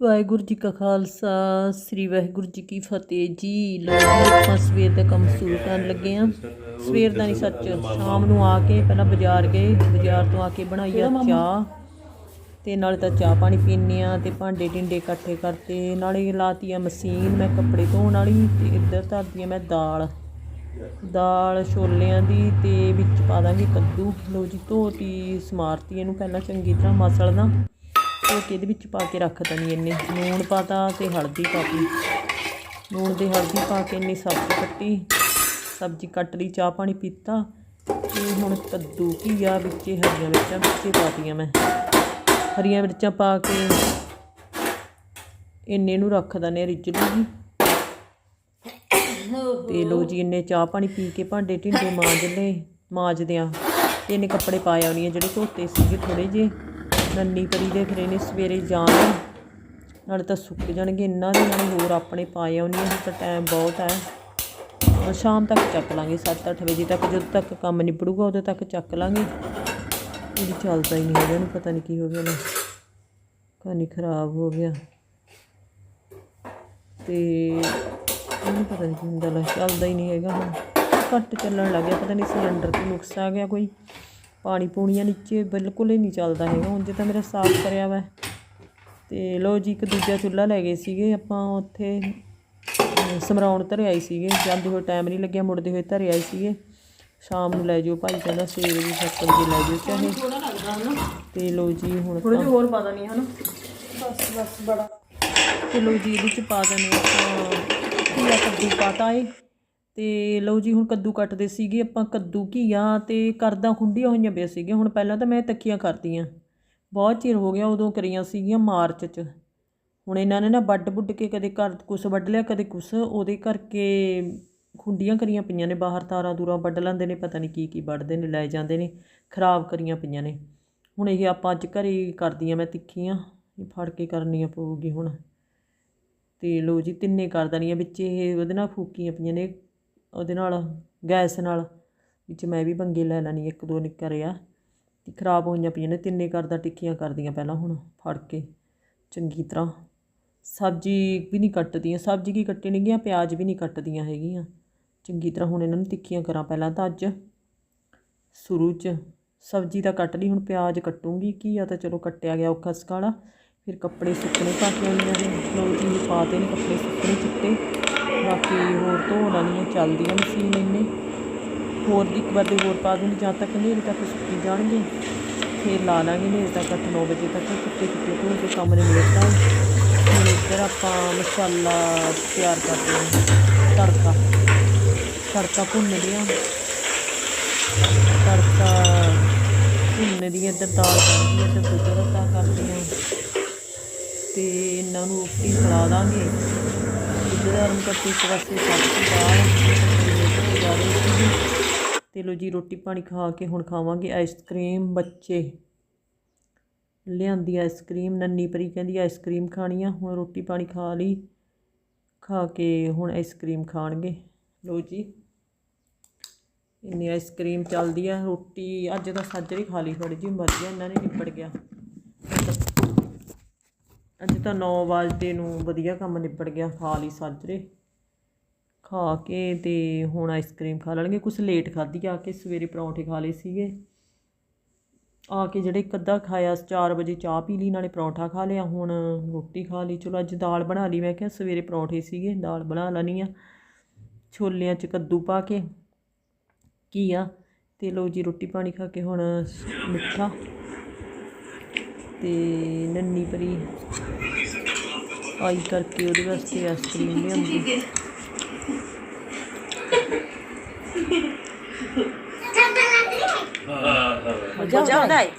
ਵਾਹਿਗੁਰੂ ਜੀ ਕਾ ਖਾਲਸਾ ਸ੍ਰੀ ਵਾਹਿਗੁਰੂ ਜੀ ਕੀ ਫਤਿਹ ਜੀ। ਲੋ ਆਪਾਂ ਸਵੇਰ ਦਾ ਕੰਮ ਸ਼ੁਰੂ ਕਰਨ ਲੱਗੇ ਆ ਸਵੇਰ ਦਾ ਨਹੀਂ ਸੱਚ ਸ਼ਾਮ ਨੂੰ ਆ ਕੇ ਪਹਿਲਾਂ ਬਾਜ਼ਾਰ ਗਏ ਬਾਜ਼ਾਰ ਤੋਂ ਆ ਕੇ ਬਣਾਈ ਆ ਚਾਹ। ਤੇ ਨਾਲੇ ਤਾਂ ਚਾਹ ਪਾਣੀ ਪੀਨੇ ਆ ਤੇ ਭਾਂਡੇ ਟਿੰਡੇ ਇਕੱਠੇ ਕਰਤੇ ਨਾਲੇ ਲਾਤੀ ਆ ਮਸ਼ੀਨ ਮੈਂ ਕੱਪੜੇ ਧੋਣ ਵਾਲੀ ਤੇ ਇੱਧਰ ਧਰਦੀ ਆ ਮੈਂ ਦਾਲ। ਦਾਲ ਛੋਲਿਆਂ ਦੀ ਤੇ ਵਿੱਚ ਪਾ ਦਾਂਗੇ ਕੱਦੂ। ਲੋ ਜੀ ਧੋਤੀ ਸਮਾਰਤੀ ਇਹਨੂੰ ਪਹਿਲਾਂ ਚੰਗੀ ਤਰ੍ਹਾਂ ਮਸਲਦਾ। ਧੋ ਕੇ ਇਹਦੇ ਵਿੱਚ ਪਾ ਕੇ ਰੱਖ ਦਣੀ ਇੰਨੇ? ਲੂਣ ਪਾਤਾ ਤੇ ਹਲਦੀ ਪਾਤੀ ਲੂਣ ਤੇ ਹਲਦੀ ਪਾ ਕੇ ਇੰਨੀ ਸਬਜ਼ੀ ਕੱਟੀ। ਸਬਜ਼ੀ ਕੱਟ ਲਈ, ਚਾਹ ਪਾਣੀ ਪੀਤਾ। ਤੇ ਹੁਣ ਕੱਦੂ ਘੀਆ ਵਿੱਚ, ਹਰੀਆਂ ਮਿਰਚਾਂ ਵਿੱਚੇ ਪਾਤੀਆਂ ਮੈਂ। ਹਰੀਆਂ ਮਿਰਚਾਂ ਪਾ ਕੇ ਇੰਨੇ ਨੂੰ ਰੱਖ ਦਨੇ ਰਿੱਝ ਲੂਗੀ ਤੇ ਲੋ ਜੀ, ਇੰਨੇ ਚਾਹ ਪਾਣੀ ਪੀ ਕੇ ਭਾਂਡੇ ਢਿੰਡੇ ਮਾਂਜ ਲਏ ਮਾਂਜਦੇ ਆ ਇਹਨੇ ਕੱਪੜੇ ਪਾਏ ਆਉਣੀ ਆ ਜਿਹੜੇ ਧੋਤੇ ਸੀਗੇ ਥੋੜੇ ਜਿਹੇ। ਨੰਨੀ ਪਰੀ ਦੇ ਫਿਰ ਇਹਨੇ ਸਵੇਰੇ ਜਾਣਾ ਨਾਲੇ ਤਾਂ ਸੁੱਕ ਜਾਣਗੇ ਇਹਨਾਂ ਦੇ, ਨਾਲੇ ਹੋਰ ਆਪਣੇ ਪਾਏ ਆਉਣੀ ਆ ਤਾਂ ਟਾਈਮ ਬਹੁਤ ਹੈ। ਸ਼ਾਮ ਤੱਕ ਚੱਕ ਲਾਂਗੇ 7-8 ਵਜੇ ਤੱਕ, ਜਦੋਂ ਤੱਕ ਕੰਮ ਨਿਬੜੂਗਾ ਉਦੋਂ ਤੱਕ ਚੱਕ ਲਾਂਗੇ। ਇਹਦੀ ਚੱਲਦਾ ਹੀ ਨਹੀਂ ਹੈਗਾ ਇਹਨੂੰ ਪਤਾ ਨਹੀਂ ਕੀ ਹੋ ਗਿਆ ਨਾ ਖਾਨੀ ਖਰਾਬ ਹੋ ਗਿਆ। ਤੇ ਇਹਨੂੰ ਪਤਾ ਨਹੀਂ ਕੀ ਹੁੰਦਾ, ਚੱਲਦਾ ਹੀ ਨਹੀਂ ਹੈਗਾ ਹੁਣ। ਘੱਟ ਚੱਲਣ ਲੱਗ ਗਿਆ, ਪਤਾ ਨਹੀਂ ਸਿਲੰਡਰ ਤੇ ਨੁਕਸ ਆ ਗਿਆ ਕੋਈ। ਪਾਣੀ ਪੂਣੀਆਂ ਨੀਚੇ ਬਿਲਕੁਲ ਹੀ ਨਹੀਂ ਚੱਲਦਾ ਹੈਗਾ। ਹੁਣ ਜੇ ਤਾਂ ਮੇਰਾ ਸਾਫ਼ ਕਰਿਆ ਵਾ। ਤੇ ਲੋ ਜੀ ਇੱਕ ਦੂਜਾ ਚੁੱਲ੍ਹਾ ਲੈ ਗਏ ਸੀਗੇ। ਆਪਾਂ ਉੱਥੇ ਸਮਰਾਉਣ ਧਰੇ ਆਈ ਸੀਗੇ। ਜਾਂਦੇ ਹੋਏ ਟਾਈਮ ਨਹੀਂ ਲੱਗਿਆ ਮੁੜਦੇ ਹੋਏ ਧਰੇ ਆਏ ਸੀਗੇ। ਸ਼ਾਮ ਨੂੰ ਲੈ ਜਾਓ ਭਾਈ ਕਹਿੰਦਾ ਸਵੇਰੇ ਵੀ 7 ਵਜੇ ਲੈ ਜਾਓ ਚਾਹੇ। ਥੋੜਾ ਲੱਗਦਾ ਹਨਾ ਤੇ ਲੋ ਜੀ ਹੁਣ ਥੋੜਾ ਜਿਹਾ ਹੋਰ ਪਾ ਦਨੀ ਹਨਾ। ਬਸ ਬਸ ਬੜਾ। ਤੇ ਲਓ ਜੀ ਇਹਦੇ ਚ ਪਾ ਦੇਣੇ ਆਪਾਂ ਘੀਆ ਕੱਦੂ ਪਾਤਾ ਏ। ਤੇ ਲਓ ਜੀ, ਹੁਣ ਕੱਦੂ ਕੱਟਦੇ ਸੀਗੇ, ਆਪਾਂ ਕੱਦੂ, ਘੀਆ ਤੇ ਕਰਦਾਂ ਖੁੰਡੀਆਂ ਹੋਈਆਂ ਪਈਆਂ ਸੀਗੀਆਂ। ਹੁਣ ਪਹਿਲਾਂ ਤਾਂ ਮੈਂ ਤੱਕੀਆਂ ਕਰਦੀਆਂ। ਬਹੁਤ ਚਿਰ ਹੋ ਗਿਆ ਉਦੋਂ ਕਰੀਆਂ ਸੀਗੀਆਂ ਮਾਰਚ 'ਚ। ਹੁਣ ਇਹਨਾਂ ਨੇ ਨਾ ਵੱਡ ਵੁੱਡ ਕੇ ਕਦੇ ਘਰ ਕੁਛ ਵੱਢ ਲਿਆ, ਕਦੇ ਕੁਛ। ਉਹਦੇ ਕਰਕੇ ਖੁੰਡੀਆਂ ਕਰੀਆਂ ਪਈਆਂ ਨੇ, ਬਾਹਰ ਤਾਰਾਂ ਦੂਰਾਂ ਵੱਢ ਲੈਂਦੇ ਨੇ, ਪਤਾ ਨਹੀਂ ਕੀ ਕੀ ਵੱਢਦੇ ਨੇ, ਲੈ ਜਾਂਦੇ ਨੇ, ਖਰਾਬ ਕਰੀਆਂ ਪਈਆਂ ਨੇ। ਹੁਣ ਇਹ ਆਪਾਂ ਅੱਜ ਘਰੇ ਕਰਦੀਆਂ, ਮੈਂ ਤਿੱਖੀਆਂ। ਇਹ ਫੜ ਕੇ ਕਰਨੀਆਂ ਪਊਗੀ ਹੁਣ। ਤੇ ਲੋ ਜੀ, ਤਿੰਨੇ ਕਰ ਦੇਣੀਆਂ, ਵਿੱਚ ਇਹ ਉਹਦੇ ਨਾਲ ਫੂਕੀਆਂ ਪਈਆਂ ਨੇ। ਉਹਦੇ ਨਾਲ, ਗੈਸ ਨਾਲ, ਵਿੱਚ ਮੈਂ ਵੀ ਬੰਗੇ ਲੈ ਲੈਣੀ, ਇੱਕ ਦੋ ਨਿੱਕਰ ਆ ਤੇ ਖਰਾਬ ਹੋਈਆਂ ਪਈਆਂ ਨੇ, ਤਿੰਨੇ ਕਰਦਾ ਟਿੱਕੀਆਂ ਕਰਦੀਆਂ ਪਹਿਲਾਂ ਹੁਣ, ਫੜ ਕੇ, ਚੰਗੀ ਤਰ੍ਹਾਂ। ਸਬਜ਼ੀ ਵੀ ਨਹੀਂ ਕੱਟਦੀਆਂ, ਸਬਜ਼ੀ ਕੀ ਕੱਟਣੀ ਗੀਆਂ ਪਿਆਜ਼ ਵੀ ਨਹੀਂ ਕੱਟਦੀਆਂ ਹੈਗੀਆਂ। ਚੰਗੀ ਤਰ੍ਹਾਂ ਹੁਣ ਇਹਨਾਂ ਨੂੰ ਤਿੱਖੀਆਂ ਕਰਾਂ ਪਹਿਲਾਂ ਤਾਂ ਅੱਜ। ਸ਼ੁਰੂ 'ਚ, ਸਬਜ਼ੀ ਤਾਂ ਕੱਟ ਲਈ, ਹੁਣ ਪਿਆਜ਼ ਕੱਟੂੰਗੀ। ਕੀ ਆ ਤਾਂ ਚਲੋ ਕੱਟਿਆ ਗਿਆ ਔਖਾ ਸਕਾਲਾ। ਫਿਰ ਕੱਪੜੇ ਸੁੱਕਣੇ ਪਾ ਕੇ ਆਉਣੀਆਂ ਨੇ। ਲਓ ਜੀ ਪਾਤੇ ਨੇ ਕੱਪੜੇ ਸੁੱਕਣੇ ਚਿੱਟੇ। ਬਾਕੀ ਹੋਰ ਧੋ ਲੈਣੀਆਂ ਚੱਲਦੀਆਂ ਮਸ਼ੀਨ ਇੰਨੇ ਹੋਰ ਦੀ ਇੱਕ ਵਾਰ ਦੇ ਹੋਰ ਪਾ ਦੂੰਗੀ ਜਦ ਤੱਕ ਹਨੇਰੇ ਤੱਕ ਸੁੱਕੀ ਜਾਣਗੇ। ਫਿਰ ਲਾ ਲਾਂਗੇ ਹਨੇਰੇ ਤੱਕ ਅੱਠ ਨੌ ਵਜੇ ਤੱਕ ਚਿੱਟੇ ਚਿੱਟੇ ਧੋ ਕੇ ਕੰਮ ਨੇ ਹੁਣ ਇੱਧਰ ਆਪਾਂ ਮਸਾਲਾ ਤਿਆਰ ਕਰਦੇ ਹਾਂ ਤੜਕਾ। ਤੜਕਾ ਭੁੰਨਦੇ ਹਾਂ ਤੜਕਾ ਭੁੰਨ ਦੀ ਇੱਧਰ ਦਾਲ ਬਣਦੀ ਹੈ ਤੇ ਦੁੱਧ ਰੱਤਾ ਕਰਦੇ ਹਾਂ ਤੇ ਇਹਨਾਂ ਨੂੰ ਰੋਟੀ ਖਿਲਾ ਦਾਂਗੇ ਗਰਮ ਕਰਕੇ ਇੱਕ ਪਾਸੇ ਸਬਜ਼ੀ ਦਾਲ ਤੇ ਲੋ ਜੀ, ਰੋਟੀ ਪਾਣੀ ਖਾ ਕੇ ਹੁਣ ਖਾਵਾਂਗੇ ਆਈਸਕ੍ਰੀਮ ਬੱਚੇ। ਲਿਆਂਦੀ ਆਈਸਕ੍ਰੀਮ ਨੰਨੀ ਪਰੀ ਕਹਿੰਦੀ ਆਈਸਕ੍ਰੀਮ ਖਾਣੀ ਆ, ਹੁਣ ਰੋਟੀ ਪਾਣੀ ਖਾ ਲਈ। ਖਾ ਕੇ ਹੁਣ ਆਈਸਕ੍ਰੀਮ ਖਾਣਗੇ। ਲੋ ਜੀ, ਇੰਨੀ ਆਈਸਕ੍ਰੀਮ ਚੱਲਦੀ ਆ। ਰੋਟੀ ਅੱਜ ਤਾਂ ਸਾਜਰੀ ਖਾ ਲਈ ਥੋੜੀ ਜਿਹੀ ਵਧੀਆ ਇਹਨਾਂ ਨੇ ਨਿਬੜ ਗਿਆ। ਅੱਜ ਤਾਂ 9 ਵਜੇ ਨੂੰ ਵਧੀਆ ਕੰਮ ਨਿਬੜ ਗਿਆ, ਖਾ ਲਈ ਸਾਜਰੇ। ਖਾ ਕੇ ਤੇ ਹੁਣ ਆਈਸਕ੍ਰੀਮ ਖਾ ਲੈਣਗੇ। ਕੁਛ ਲੇਟ ਖਾਧੀ ਆ ਕੇ ਸਵੇਰੇ ਪਰੌਂਠੇ ਖਾ ਲਏ ਸੀਗੇ। ਆ ਕੇ ਜਿਹੜੇ ਇੱਕ ਅੱਧਾ ਖਾਇਆ 4 ਵਜੇ ਚਾਹ ਪੀ ਲਈ, ਨਾਲੇ ਪਰੌਂਠਾ ਖਾ ਲਿਆ, ਹੁਣ ਰੋਟੀ ਖਾ ਲਈ। ਚਲੋ ਅੱਜ ਦਾਲ ਬਣਾ ਲਈ, ਮੈਂ ਕਿਹਾ ਸਵੇਰੇ ਪਰੌਂਠੇ ਸੀਗੇ, ਦਾਲ ਬਣਾ ਲੈਣੀ ਆ। ਛੋਲਿਆਂ 'ਚ ਕੱਦੂ ਪਾ ਕੇ, ਘੀਆ ਤੇ ਲੋ ਜੀ ਰੋਟੀ ਪਾਣੀ ਖਾ ਕੇ ਹੁਣ ਮਿੱਠਾ। ਤੇ ਨੰਨੀ ਪਰੀ ਆਈ ਕਰਕੇ ਉਹਦੇ ਵਾਸਤੇ ਆਈਸਕ੍ਰੀਮ ਲਿਆਂਦੀ ਮਜ਼ਾ ਆਉਂਦਾ ਹੈ।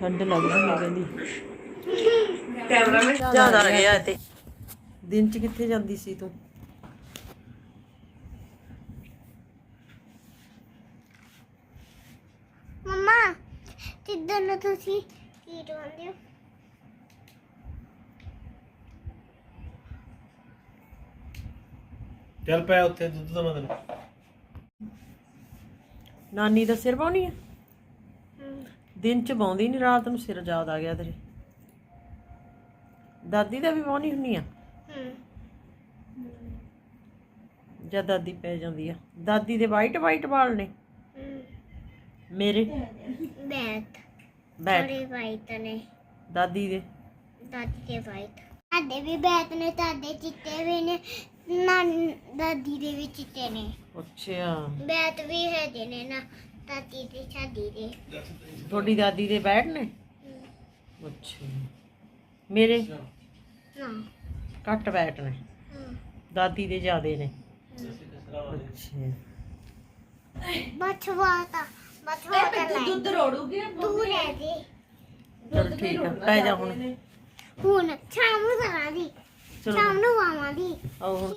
ਠੰਡ ਲੱਗਦੀ ਹੈ ਕਹਿੰਦੀ। ਕੈਮਰਾਮੈਨ? ਜ਼ਿਆਦਾ ਲੱਗ ਗਿਆ ਤੇ ਦਿਨ ਚ ਕਿੱਥੇ ਜਾਂਦੀ ਸੀ ਤੂੰ? ਮਮਾ ਜਿੱਦਣ ਨੂੰ ਤੁਸੀਂ ਕੀ ਰੋਂਦੇ ਹੋ ਚੱਲ ਪਿਆ ਉੱਥੇ ਦੁੱਧ ਦਾ ਮਤਲਬ ਨਾਨੀ ਦਾ ਸਿਰ ਪਾਉਣੀ ਹੈ ਦਿਨ ਚ ਪਾਉਂਦੀ ਨਹੀਂ ਰਾਤ ਨੂੰ ਸਿਰ ਯਾਦ ਆ ਗਿਆ ਤੇਰੇ ਦਾਦੀ ਦਾ ਵੀ ਵਾਹਣੀ ਹੁੰਨੀ ਆ ਹੂੰ ਜਾਂ ਦਾਦੀ ਪੈ ਜਾਂਦੀ ਆ ਦਾਦੀ ਦੇ ਵਾਈਟ ਵਾਈਟ ਵਾਲ ਨੇ ਹੂੰ ਮੇਰੇ ਬੈਤ ਬੈਟ ਥੋੜੇ ਵਾਈਟ ਨੇ। ਦਾਦੀ ਦੇ। ਦਾਦੀ ਦੇ ਵਾਈਟ ਸਾਡੇ ਵੀ ਬੈਤ ਨੇ ਤੁਹਾਡੇ ਚਿੱਟੇ ਵੀ ਨੇ ਨਾਨ ਦਾਦੀ ਦੇ ਵੀ ਚਿੱਟੇ ਨੇ। ਅੱਛਾ ਬੈਤ ਵੀ ਹੈਗੇ ਨੇ ਨਾ ਦਾਦੀ ਦੇ ਸਾਡੀ ਦੇ। ਤੁਹਾਡੀ ਦਾਦੀ ਦੇ ਬੈਟ ਨੇ? ਅੱਛਾ। ਮੇਰੇ? ਨਾ ਘੱਟ ਬੈਟ ਨੇ। ਹੂੰ। ਦਾਦੀ ਦੇ ਜ਼ਿਆਦੇ ਨੇ। ਅੱਛਾ। ਬਚਵਾਤਾ ਦੁੱਧ ਰੋੜੂਗੀ ਤੂੰ ਲੈ ਦੇ ਚਲ ਠੀਕ ਆ ਪੈ ਜਾ ਹੁਣ। ਹੁਣ ਸ਼ਾਮ ਨੂੰ ਕਰਾਂਗੀ ਚਲੋ। ਸ਼ਾਮ ਨੂੰ ਆਵਾਂਗੀ। ਆਓ ਹੁਣ